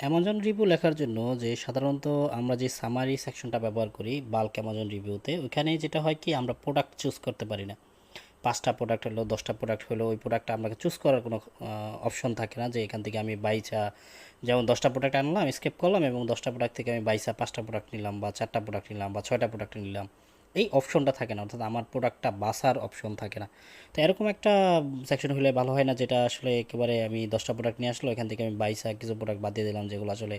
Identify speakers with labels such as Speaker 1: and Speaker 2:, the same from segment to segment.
Speaker 1: Amazon review লেখার জন্য যে সাধারণত আমরা যে সামারি সেকশনটা ব্যবহার করি বাল্ক অ্যামাজন রিভিউতে ওইখানে যেটা হয় কি আমরা প্রোডাক্ট চুজ করতে পারি না। পাঁচটা প্রোডাক্ট হলো, দশটা প্রোডাক্ট হলো, ওই প্রোডাক্টটা আপনাকে চুজ করার কোনো অপশন থাকে না যে এখান থেকে আমি বাইচা যেমন দশটা প্রোডাক্ট আনলাম স্কেপ করলাম এবং দশটা প্রোডাক্ট থেকে আমি বাইসা পাঁচটা প্রোডাক্ট নিলাম বা চারটা প্রোডাক্ট নিলাম বা ছয়টা প্রোডাক্ট নিলাম। এই অপশনটা থাকে না, অর্থাৎ আমার প্রোডাক্টটা বাসার অপশন থাকে না। তো এরকম একটা সেকশন হলে ভালো হয় না, যেটা আসলে একেবারে আমি দশটা প্রোডাক্ট নিয়ে আসলো, এখান থেকে আমি বাইসা কিছু প্রোডাক্ট বাদ দিয়ে দিলাম, যেগুলো আসলে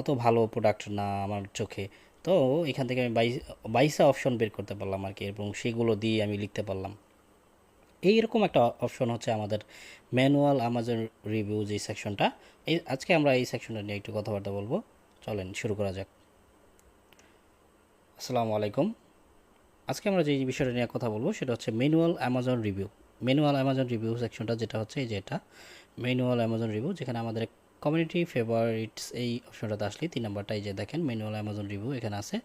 Speaker 1: অত ভালো প্রোডাক্ট না আমার চোখে। তো এখান থেকে আমি বাইশ বাইসা অপশন বের করতে পারলাম আর কি, এবং সেগুলো দিয়ে আমি লিখতে পারলাম। এইরকম একটা অপশন হচ্ছে আমাদের ম্যানুয়াল আমাজন রিভিউ যে সেকশনটা এই, আজকে আমরা এই সেকশনটা নিয়ে একটু কথাবার্তা বলব। চলেন, শুরু করা যাক। আসসালামু আলাইকুম। আজকে আমরা যে বিষয়টা নিয়ে কথা বলব সেটা হচ্ছে manual Amazon review manual Amazon review সেকশনটা যেটা হচ্ছে এই যে এটা। ম্যানুয়াল অ্যামাজন রিভিউ যেখানে আমাদের কমিউনিটি ফেভারিটস এই অপশনটাতে আসলে তিন নাম্বারটা এই যে দেখেন ম্যানুয়াল অ্যামাজন রিভিউ এখানে আছে।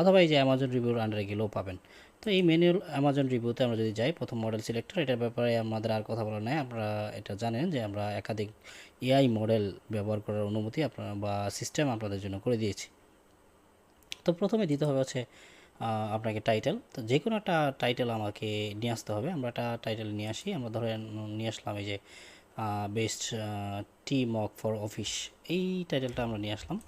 Speaker 1: অথবা এই যে অ্যামাজন রিভিউর আন্ডারে গেলেও পাবেন। তো এই ম্যানুয়াল অ্যামাজন রিভিউতে আমরা যদি যাই, প্রথম মডেল সিলেক্টর এটার ব্যাপারে আমাদের আর কথা বলা নাই। আপনারা এটা জানেন যে আমরা একাধিক এআই মডেল ব্যবহার করার অনুমতি আপনারা বা সিস্টেম আপনাদের জন্য করে দিয়েছি। তো প্রথমে দিতে হবে হচ্ছে আপনাকে টাইটেল তো যে কোনো একটা টাইটেল আমাকে নিয়ে আসতে হবে। আমরা একটা টাইটেল নিয়ে আসি, আমরা ধরেন নিয়ে আসলাম এই যে best tea mug for office এই টাইটেলটা আমরা নিয়ে আসলাম।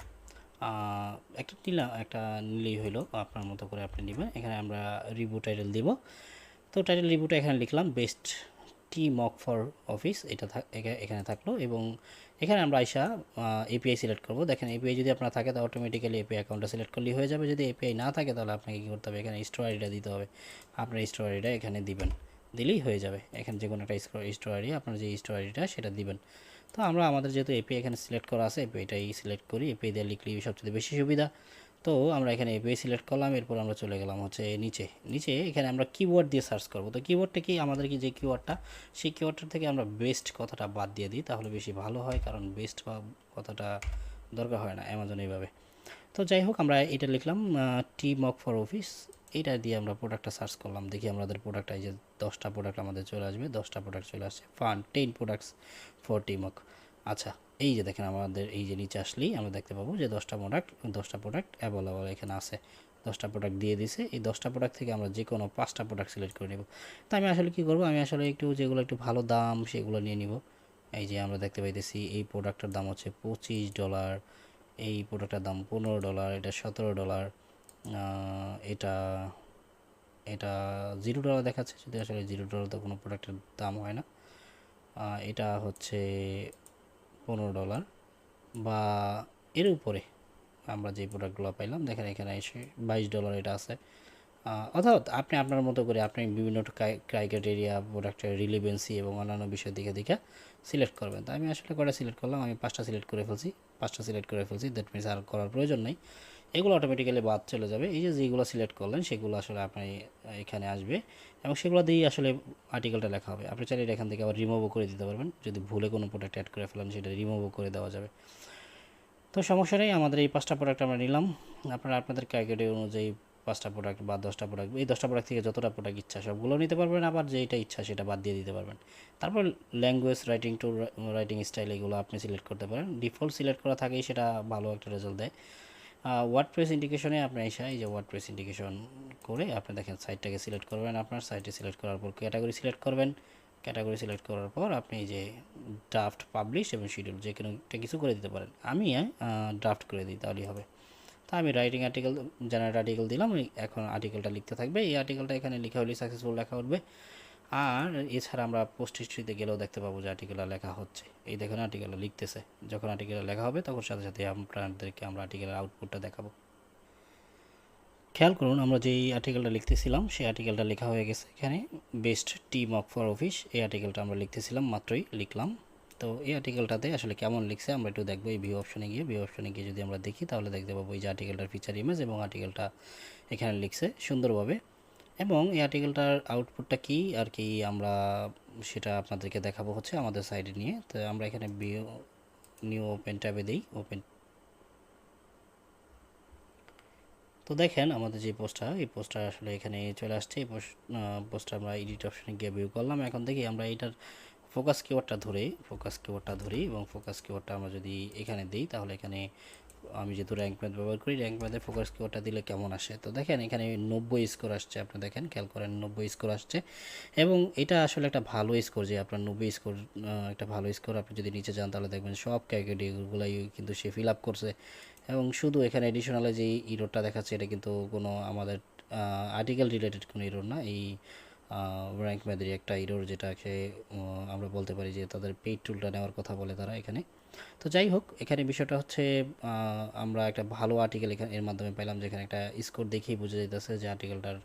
Speaker 1: একটা নিলাম একটা নিলেই হইল, আপনার মতো করে আপনি নেবেন। এখানে আমরা রিভিউ টাইটেল দিব। তো টাইটেল রিভিউটা এখানে লিখলাম best tea mug for office এটা এখানে থাকল এবং এখানে আমরা আইসা এপিআই সিলেক্ট করব। দেখেন এপিআই যদি আপনার থাকে তাহলে অটোমেটিক্যালি এপিআই অ্যাকাউন্টটা সিলেক্ট করলেই হয়ে যাবে। যদি এপিআই না থাকে, তাহলে আপনাকে কী করতে হবে? এখানে স্টোর আইডিটা দিতে হবে। আপনার স্টোর আইডিটা এখানে দিবেন। দিলেই হয়ে যাবে। এখানে যে কোনো একটা স্টোর আইডি আপনার যে স্টোর আইডিটা সেটা দিবেন। তো আমরা আমাদের যেহেতু এপিআই এখানে সিলেক্ট করা আছে এপিআইটাই সিলেক্ট করি। এপিআই দিয়ে লিখলেই সবচেয়ে বেশি সুবিধা। তো আমরা এখানে এপিআই সিলেক্ট করলাম, এরপর আমরা চলে গেলাম হচ্ছে নিচে। নিচে এখানে আমরা কিওয়ার্ড দিয়ে সার্চ করব। তো কিওয়ার্ডটা কি? আমাদের কি যে কিওয়ার্ডটা সেই কিওয়ার্ডটা থেকে আমরা বেস্ট কথাটা বাদ দিয়ে দিই, তাহলে বেশি ভালো হয়, কারণ বেস্ট বা কথাটা দরকার হয় না অ্যামাজন এইভাবে। তো যাই হোক, আমরা এটা লিখলাম টি মক ফর অফিস এটা দিয়ে আমরা প্রোডাক্টটা সার্চ করলাম, দেখি আমাদের প্রোডাক্ট এই যে দশটা প্রোডাক্ট আমাদের চলে আসবে, দশটা প্রোডাক্ট চলে আসছে। Fun ten products for tea mug আচ্ছা এই যে দেখেন আমাদের এই যে নিচে আসলেই আমরা দেখতে পাবো যে দশটা প্রোডাক্ট দশটা প্রোডাক্ট অ্যাভেলেবল এখানে আছে। দশটা প্রোডাক্ট দিয়ে দিছে। এই দশটা প্রোডাক্ট থেকে আমরা যে কোনো পাঁচটা প্রোডাক্ট সিলেক্ট করে নেব। তো আমি আসলে কী করব? আমি আসলে একটু যেগুলো একটু ভালো দাম সেগুলো নিয়ে নিব। এই যে আমরা দেখতে পাইতেছি এই প্রোডাক্টের দাম হচ্ছে পঁচিশ ডলার এই প্রোডাক্টের দাম পনেরো ডলার এটা সতেরো ডলার এটা এটা জিরো ডলার দেখাচ্ছে। যদি আসলে জিরো ডলার তো কোনো প্রোডাক্টের দাম হয় না। এটা হচ্ছে পনেরো ডলার বা এর উপরে আমরা যে প্রোডাক্টগুলো পাইলাম, দেখেন এখানে এসে বাইশ ডলার এটা আছে। অর্থাৎ আপনি আপনার মতো করে আপনি বিভিন্ন ক্রাইটেরিয়া প্রোডাক্টের রিলিভেন্সি এবং অন্যান্য বিষয় দিকে দিকে সিলেক্ট করবেন। তো আমি আসলে কটা সিলেক্ট করলাম? আমি পাঁচটা সিলেক্ট করে ফেলছি। পাঁচটা সিলেক্ট করে ফেলছি দ্যাট মিনস আর করার প্রয়োজন নেই। এগুলো অটোমেটিক্যালি বাদ চলে যাবে। এই যে যেগুলো সিলেক্ট করলেন, সেগুলো আসলে আপনি এখানে আসবে এবং সেগুলো দিয়েই আসলে আর্টিকেলটা লেখা হবে। আপনি চাইলে এখান থেকে আবার রিমুভও করে দিতে পারবেন। যদি ভুলে কোনো প্রোডাক্ট অ্যাড করে ফেলেন, সেটা রিমুভও করে দেওয়া যাবে। তো সমস্যা নেই, আমাদের এই পাঁচটা প্রোডাক্ট আমরা নিলাম। আপনারা আপনাদের ক্যাটেগরি অনুযায়ী পাঁচটা প্রোডাক্ট বা দশটা প্রোডাক্ট এই দশটা প্রোডাক্ট থেকে যতটা প্রোডাক্ট ইচ্ছা সবগুলো নিতে পারবেন, আবার যেটা ইচ্ছা সেটা বাদ দিয়ে দিতে পারবেন। তারপর language writing to writing style এগুলো আপনি সিলেক্ট করতে পারেন। ডিফল্ট সিলেক্ট করা থাকেই, সেটা ভালো একটা রেজাল্ট দেয়। ওয়ার্ড প্রেস ইন্ডিকেশনে আপনি এসে এই যে ওয়ার্ড প্রেস ইন্ডিকেশন করে আপনি দেখেন সাইটটাকে সিলেক্ট করবেন আপনার সাইটে সিলেক্ট করার পর ক্যাটাগরি সিলেক্ট করবেন। ক্যাটাগরি সিলেক্ট করার পর আপনি যে ড্রাফট পাবলিশ এবং শিডিউল যে কোনো একটা কিছু করে দিতে পারেন। আমি ড্রাফট করে দিই, তাহলেই হবে। তা আমি রাইটিং আর্টিকেল জেনারেট আর্টিকেল দিলাম এখন আর্টিকেলটা লিখতে থাকবে। এই আর্টিকেলটা এখানে লেখা হলে সাকসেসফুল লেখা উঠবে। আর এছাড়া আমরা পোস্ট হিস্ট্রিতে গেলেও দেখতে পাবো যে আর্টিকেলটা লেখা হচ্ছে। এই দেখুন আর্টিকেলটা লিখতেছে, যখন আর্টিকেলটা লেখা হবে তখন সাথে সাথে আপনাদেরকে আমরা আর্টিকেলের আউটপুটটা দেখাবো। খেয়াল করুন, আমরা যেই আর্টিকেলটা লিখতেছিলাম, সেই আর্টিকেলটা লেখা হয়ে গেছে এখানে best team of for office এই আর্টিকেলটা আমরা লিখতেছিলাম, মাত্রই লিখলাম। তো এই আর্টিকেলটাতে আসলে কেমন লিখছে আমরা একটু দেখব, এই ভিউ অপশনে গিয়ে। ভিউ অপশনে গিয়ে যদি আমরা দেখি, তাহলে দেখতে পাবো এই যে আর্টিকেলটার ফিচার ইমেজ এবং আর্টিকেলটা এখানে লিখছে সুন্দরভাবে। এবং এই আর্টিকেলটার আউটপুটটা কি আর কি আমরা সেটা আপনাদেরকে দেখাবো হচ্ছে আমাদের সাইডে নিয়ে। তো আমরা এখানে ভিউ নিউ ওপেন ট্যাবে দিই ওপেন তো দেখেন আমাদের যে পোস্টটা এই পোস্টটা আসলে এখানে চলে আসছে। এই পোস্টটা আমরা এডিট অপশানে গিয়ে ভিউ করলাম। এখন দেখি আমরা এটার ফোকাস কিওয়ার্ডটা ধরে ফোকাস কিওয়ার্ডটা ধরি এবং ফোকাস কিওয়ার্ডটা আমরা যদি এখানে দিই তাহলে এখানে আমি যেহেতু র্যাঙ্ক ম্যাথ ব্যবহার করি র্যাঙ্ক ম্যাথে ফোকাস কিওয়ার্ডটা দিলে কেমন আসে? তো দেখেন, এখানে নব্বই স্কোর আসছে, আপনি দেখেন, খেয়াল করেন নব্বই স্কোর আসছে। এবং এটা আসলে একটা ভালো স্কোর যে আপনার নব্বই স্কোর একটা ভালো স্কোর আপনি যদি নিচে যান তাহলে দেখবেন সব ক্যাটাগরিগুলোই কিন্তু সে ফিল আপ করছে। এবং শুধু এখানে এডিশনালে যে ইরোডটা দেখাচ্ছে, এটা কিন্তু কোনো আমাদের আর্টিকেল রিলেটেড কোনো ইরোড না। এই র্যাঙ্ক ম্যাথের একটা ইরোর যেটাকে আমরা বলতে পারি যে তাদের পেইড টুলটা নেওয়ার কথা বলে তারা এখানে। তো যাই হোক, এখানে বিষয়টা হচ্ছে আমরা একটা ভালো আর্টিকেল এখানে এর মাধ্যমে পেলাম যেখানে একটা স্কোর দেখেই বোঝা যাইতেছে যে আর্টিকেলটার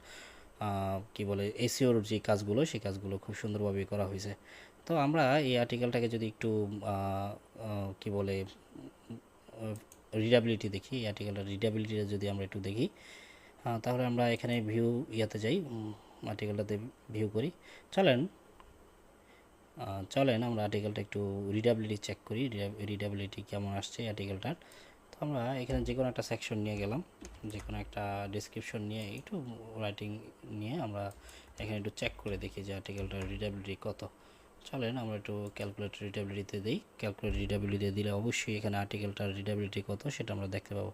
Speaker 1: কি বলে এসিওর যে কাজগুলো, সেই কাজগুলো খুব সুন্দরভাবে করা হয়েছে তো আমরা এই আর্টিকেলটাকে যদি একটু কি বলে রিডাবিলিটি দেখি, এই আর্টিকেলটার রিডাবিলিটিটা যদি আমরা একটু দেখি তাহলে আমরা এখানে ভিউ ইয়াতে যাই আর্টিকেলটাতে ভিউ করি। চলেন চলেন, আমরা আর্টিকেলটা একটু রিডাবিলিটি চেক করি রিডাবিলিটি কেমন আসছে আর্টিকেলটার তো আমরা এখানে যে কোনো একটা সেকশন নিয়ে গেলাম যে কোনো একটা ডিসক্রিপশন নিয়ে একটু রাইটিং নিয়ে আমরা এখানে একটু চেক করে দেখি যে আর্টিকেলটার রিডাবিলিটি কত। চলেন, আমরা একটু ক্যালকুলেটর রিডাবিলিটিতে দিই। ক্যালকুলেটর রিডাবিলিটি দিলে অবশ্যই এখানে আর্টিকেলটার রিডাবিলিটি কত সেটা আমরা দেখতে পাবো।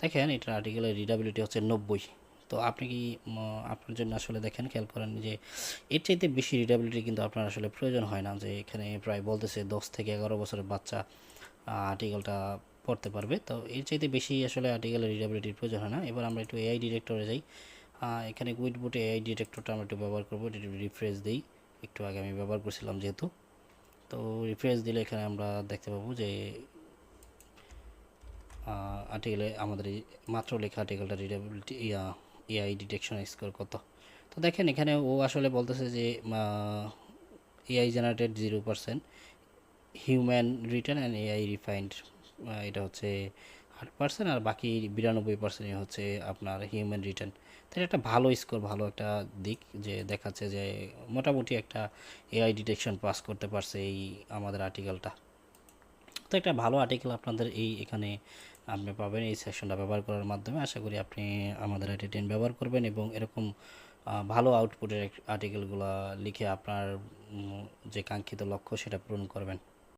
Speaker 1: দেখেন, এটার আর্টিকেলের রিডাবিলিটি হচ্ছে নব্বই। তো আপনি কি আপনার জন্য আসলে দেখেন, খেয়াল করেন যে এর চাইতে বেশি রিডাবিলিটি কিন্তু আপনার আসলে প্রয়োজন হয় না, যে এখানে প্রায় বলতেছে দশ থেকে এগারো বছরের বাচ্চা আর্টিকেলটা পড়তে পারবে। তো এর চাইতে বেশি আসলে আর্টিকেলের রিডাবিলিটির প্রয়োজন হয় না। এবার আমরা একটু এআই ডিরেক্টরে যাই। এখানে উইটবুটে এআই ডিরেক্টরটা আমরা একটু ব্যবহার করব, এটা রিফ্রেশ দিই। একটু আগে আমি ব্যবহার করছিলাম যেহেতু। তো রিফ্রেশ দিলে এখানে আমরা দেখতে পাবো যে আর্টিকেলে আমাদের মাত্র লেখা আর্টিকেলটা রিডেবিলিটি ইয়া এআই ডিটেকশন স্কোর কত? তো দেখেন, এখানে ও আসলে বলতেছে যে AI generated zero percent human written and AI refined এটা হচ্ছে আট পার্সেন্ট আর বাকি বিরানব্বই পার্সেন্টই হচ্ছে আপনার হিউম্যান রিটার্ন তো এটা একটা ভালো স্কোর ভালো একটা দিক যে দেখাচ্ছে যে মোটামুটি একটা এআই ডিটেকশন পাস করতে পারছে এই আমাদের আর্টিকেলটা তো একটা ভালো আর্টিকেল আপনাদের এই এখানে আপনি পাবেন, এই সেকশনটা ব্যবহার করার মাধ্যমে। আশা করি আপনি আমাদের আইটি ব্যবহার করবেন এবং এরকম ভালো আউটপুটের আর্টিকেলগুলো লিখে আপনার যে কাঙ্ক্ষিত লক্ষ্য সেটা পূরণ করবেন।